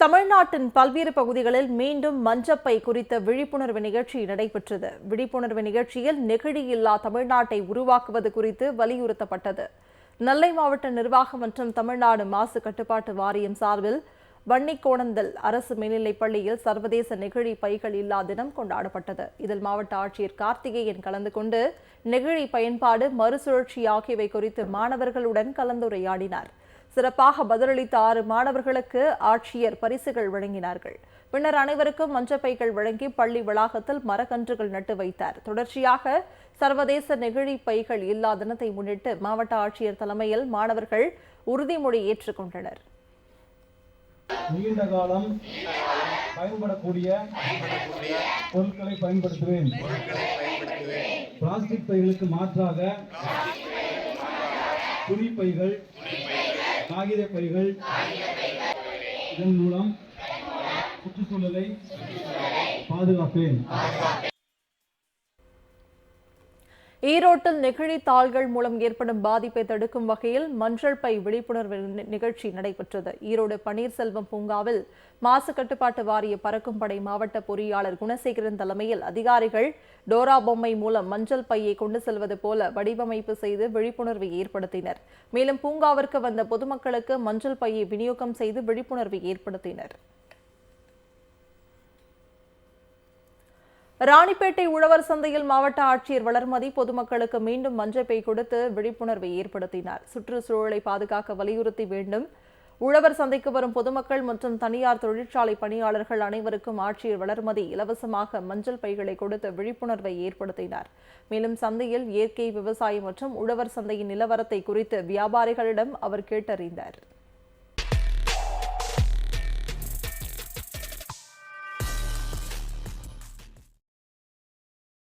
தமிழ்நாட்டின் பல்வேறு பகுதிகளில் மீண்டும் மஞ்சப்பை குறித்த விழிப்புணர்வு நிகழ்ச்சி நடைபெற்றது. விழிப்புணர்வு நிகழ்ச்சியில் நெகிழி இல்லா தமிழ்நாட்டை உருவாக்குவது குறித்து வலியுறுத்தப்பட்டது. நெல்லை மாவட்ட நிர்வாகம் மற்றும் தமிழ்நாடு மாசு கட்டுப்பாட்டு வாரியம் சார்பில் வன்னிக்கோணந்தல் அரசு மேல்நிலைப் பள்ளியில் சர்வதேச நெகிழி பைகள் இல்லா தினம் கொண்டாடப்பட்டது. இதில் மாவட்ட ஆட்சியர் கார்த்திகேயன் கலந்து கொண்டு நெகிழி பயன்பாடு மறுசுழற்சி ஆகியவை குறித்து மாணவர்களுடன் கலந்துரையாடினார். சிறப்பாக பதிலளித்த ஆறு மாணவர்களுக்கு ஆட்சியர் பரிசுகள் வழங்கினார்கள். பின்னர் அனைவருக்கும் மஞ்சப்பைகள் வழங்கி பள்ளி வளாகத்தில் மரக்கன்றுகள் நட்டு வைத்தார். தொடர்ச்சியாக சர்வதேச நெகிழி பைகள் இல்லா தினத்தை முன்னிட்டு மாவட்ட ஆட்சியர் தலைமையில் மாணவர்கள் உறுதிமொழி ஏற்றுக்கொண்டனர். நீண்ட காலம் பயன்படக்கூடிய பொருட்களை பயன்படுத்துவேன். பிளாஸ்டிக் பைகளுக்கு மாற்றாக துணி பைகள் காகித பைகள் இதன் மூலம் சுற்றுச்சூழலை பாதுகாப்பேன். ஈரோட்டில் நெகிழி தாள்கள் மூலம் ஏற்படும் பாதிப்பை தடுக்கும் வகையில் மஞ்சள் பை விழிப்புணர்வு நிகழ்ச்சி நடைபெற்றது. ஈரோடு பன்னீர்செல்வம் பூங்காவில் மாசு கட்டுப்பாட்டு வாரிய பறக்கும் படை மாவட்ட பொறியாளர் குணசேகரன் தலைமையில் அதிகாரிகள் டோரா பொம்மை மூலம் மஞ்சள் பையை கொண்டு செல்வது போல வடிவமைப்பு செய்து விழிப்புணர்வை ஏற்படுத்தினர். மேலும் பூங்காவிற்கு வந்த பொதுமக்களுக்கு மஞ்சள் பையை விநியோகம் செய்து விழிப்புணர்வை ஏற்படுத்தினர். ராணிப்பேட்டை உழவர் சந்தையில் மாவட்ட ஆட்சியர் வளர்மதி பொதுமக்களுக்கு மீண்டும் மஞ்சப்பை கொடுத்து விழிப்புணர்வை ஏற்படுத்தினார். சுற்றுச்சூழலை பாதுகாக்க வலியுறுத்தி வேண்டும். உழவர் சந்தைக்கு வரும் பொதுமக்கள் மற்றும் தனியார் தொழிற்சாலை பணியாளர்கள் அனைவருக்கும் ஆட்சியர் வளர்மதி இலவசமாக மஞ்சள் பைகளை கொடுத்து விழிப்புணர்வை ஏற்படுத்தினார். மேலும் சந்தையில் இயற்கை விவசாயம் மற்றும் உழவர் சந்தையின் நிலவரத்தை குறித்து வியாபாரிகளிடம் அவர் கேட்டறிந்தார்.